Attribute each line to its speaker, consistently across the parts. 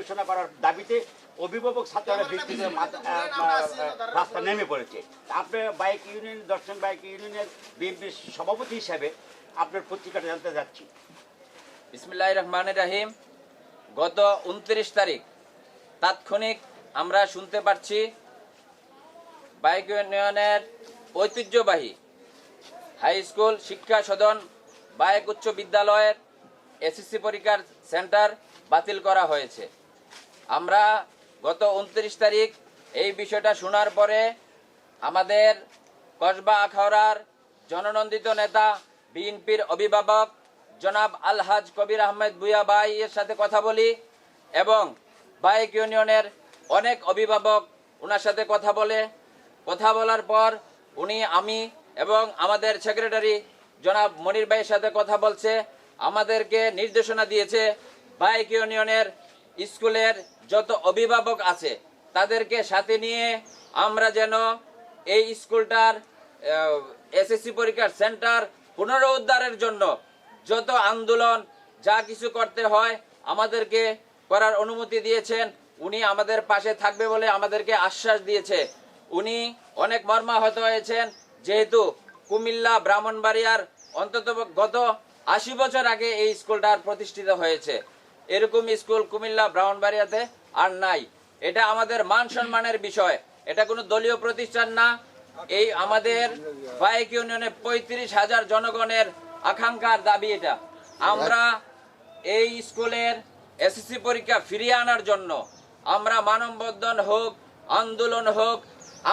Speaker 1: ঘোষণা করার দাবিতে অভিভাবক ছাত্ররা আহ, রাস্তা নেমে পড়েছে। আপনি বাইক ইউনিয়ন দর্শন বাইক ইউনিয়নের বিএনপির সভাপতি হিসাবে আপনার পত্রিকাটা জানতে যাচ্ছি।
Speaker 2: বিসমিল্লাহ রহমান রাহিম। গত উনত্রিশ তারিখ তাৎক্ষণিক আমরা শুনতে পাচ্ছি বাইক ইউনিয়নের ঐতিহ্যবাহী হাই স্কুল শিক্ষা সদন বাইক উচ্চ বিদ্যালয়ের এসএসসি পরীক্ষার সেন্টার বাতিল করা হয়েছে। আমরা গত উনত্রিশ তারিখ এই বিষয়টা শোনার পরে আমাদের কসবা আখাউড়ার জননন্দিত নেতা, বিএনপির অভিভাবক জনাব আলহাজ কবির আহমেদ ভুয়া ভাই এর সাথে কথা বলি এবং বাইক ইউনিয়নের অনেক অভিভাবক ওনার সাথে কথা বলে। কথা বলার পর উনি আমি এবং আমাদের সেক্রেটারি জনাব মনির ভাইয়ের সাথে কথা বলছে। আমাদেরকে নির্দেশনা দিয়েছে বাইক ইউনিয়নের স্কুলের যত অভিভাবক আছে, তাদেরকে সাথে নিয়ে আমরা যেন এই স্কুলটার এসএসসি পরীক্ষার সেন্টার পুনরুদ্ধারের জন্য যত আন্দোলন, যা কিছু করতে হয়, আমাদেরকে করার অনুমতি দিয়েছেন। উনি আমাদের পাশে থাকবে বলে আমাদেরকে আশ্বাস দিয়েছে। উনি অনেক মর্মাহত হয়েছেন। যেহেতু কুমিল্লা ব্রাহ্মণবাড়িয়ার অন্তত গত আশি বছর আগে এই স্কুলটার প্রতিষ্ঠিত হয়েছে। এরকম স্কুল কুমিল্লা, ব্রাহ্মণবাড়িয়াতে আর নাই। এটা আমাদের মান সম্মানের বিষয়। এটা কোনো দলীয় প্রতিষ্ঠান না। এই আমাদের বাইক ইউনিয়নে পঁয়ত্রিশ হাজার জনগণের আকাঙ্ক্ষার দাবি এটা। আমরা এই স্কুলের এসএসসি পরীক্ষা ফিরিয়ে আনার জন্য আমরা মানববন্ধন হোক, আন্দোলন হোক,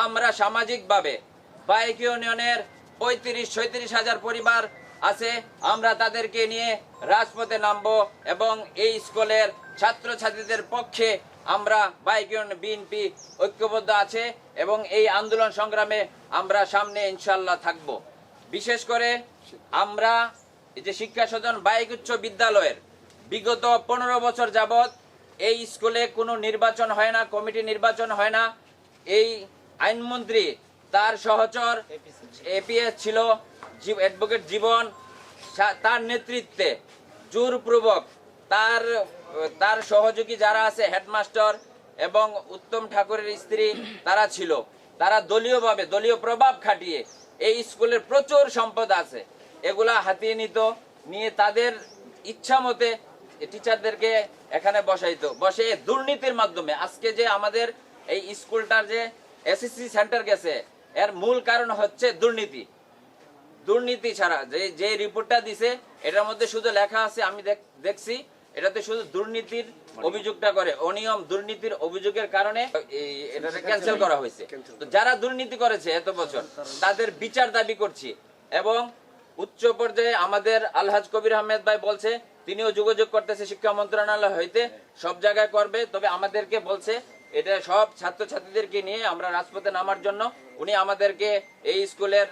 Speaker 2: আমরা সামাজিকভাবে বাইক ইউনিয়নের পঁয়ত্রিশ, ছয়ত্রিশ হাজার পরিবার আছে, আমরা তাদেরকে নিয়ে রাজপথে নামবো এবং এই স্কুলের ছাত্রছাত্রীদের পক্ষে আমরা বাইক বিএনপি ঐক্যবদ্ধ আছে এবং এই আন্দোলন সংগ্রামে আমরা সামনে ইনশাল্লাহ থাকব। বিশেষ করে আমরা যে শিক্ষা সদন বাইক উচ্চ বিদ্যালয়ের বিগত পনেরো বছর যাবৎ এই স্কুলে কোনো নির্বাচন হয় না, কমিটি নির্বাচন হয় না। এই আইনমন্ত্রী তার সহচর এপিএস ছিল। অ্যাডভোকেট জীবন তার নেতৃত্বে জোরপূর্বক তার তার সহযোগী যারা আছে হেডমাস্টার এবং উত্তম ঠাকুরের স্ত্রী তারা ছিল। তারা দলীয়ভাবে দলীয় প্রভাব খাটিয়ে এই স্কুলের প্রচুর সম্পদ আছে। এগুলা হাতিয়ে নিত নিয়ে তাদের ইচ্ছা মতে টিচারদেরকে এখানে বসাইতো। বসে দুর্নীতির মাধ্যমে। আজকে যে আমাদের এই স্কুলটার যে এসএসসি সেন্টার গেছে এর মূল কারণ হচ্ছে দুর্নীতি। দুর্নীতি ছাড়া যে যে রিপোর্টটা দিছে এটার মধ্যে শুধু লেখা আছে আমি দেখছি এটাতে শুধু দুর্নীতির অভিযোগটা করে। অনিয়ম দুর্নীতির অভিযোগের কারণে এটাকে ক্যান্সেল করা হয়েছে। তো যারা দুর্নীতি করেছে এত বছর তাদের বিচার দাবি করছি। এবং উচ্চ পর্যায়ে আমাদের আলহাজ কবির আহমেদ ভাই বলছে তিনিও যোগাযোগ করতেছে শিক্ষা মন্ত্রণালয় হইতে সব জায়গায় করবে তবে আমাদেরকে বলছে এটা সব ছাত্রছাত্রীদেরকে নিয়ে আমরা রাজপথে নামার জন্য, উনি আমাদেরকে এই স্কুলের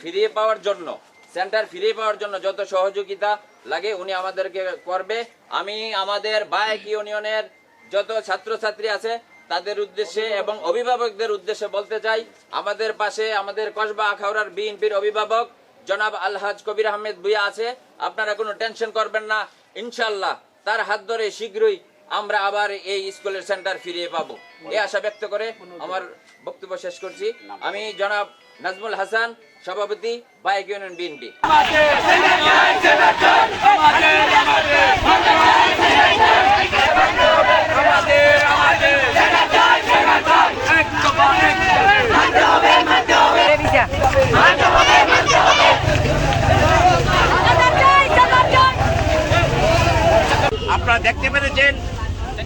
Speaker 2: ফিরিয়ে পাওয়ার জন্য, সেন্টার ফিরিয়ে পাওয়ার জন্য যত সহযোগিতা লাগে উনি আমাদেরকে করবে। আমি আমাদের বাইক ইউনিয়নের যত ছাত্রছাত্রী আছে, তাদের উদ্দেশ্যে এবং অভিভাবকদের উদ্দেশ্যে বলতে চাই, আমাদের পাশে আমাদের কসবা আখাউড়ার বিএনপির অভিভাবক জনাব আলহাজ কবির আহমেদ ভুইয়া আছে। আপনারা কোনো টেনশন করবেন না ইনশাল্লাহ তার হাত ধরে শীঘ্রই আমরা আবার এই স্কুলের সেন্টার ফিরিয়ে পাবো। এই আশা ব্যক্ত করে আমার বক্তব্য শেষ করছি। আমি জনাব নাজমুল হাসান, সভাপতি বাইক ইউনিয়ন বিএনপি।
Speaker 1: আপনারা দেখতে পেরেছেন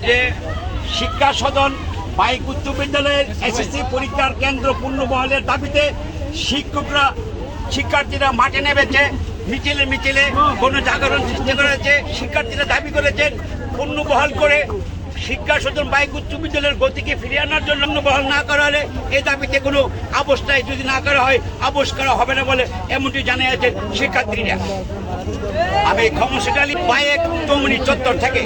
Speaker 1: যে শিক্ষা সদন বাইক উচ্চ বিদ্যালয়ের এসএসসি পরীক্ষার কেন্দ্র পূর্ণবহলের দাবিতে শিক্ষকরা, শিক্ষার্থীরা মাঠে নেমেছে, মিছিলে মিছিলে কোনো জাগরণ সৃষ্টি করেছে। শিক্ষার্থীরা দাবি করেছেন, পূর্ণবহল করে শিক্ষা সদন বাইক উচ্চ বিদ্যালয়ের গতিকে ফিরিয়ে আনার জন্য বহাল না করা হলে এই দাবিতে কোনো অবস্থায় যদি না করা হয় আবস করা হবে না বলে এমনটি জানিয়েছেন শিক্ষার্থীরা। আমি ক্ষমসিটালি বাইক চৌমনি চত্বর থেকে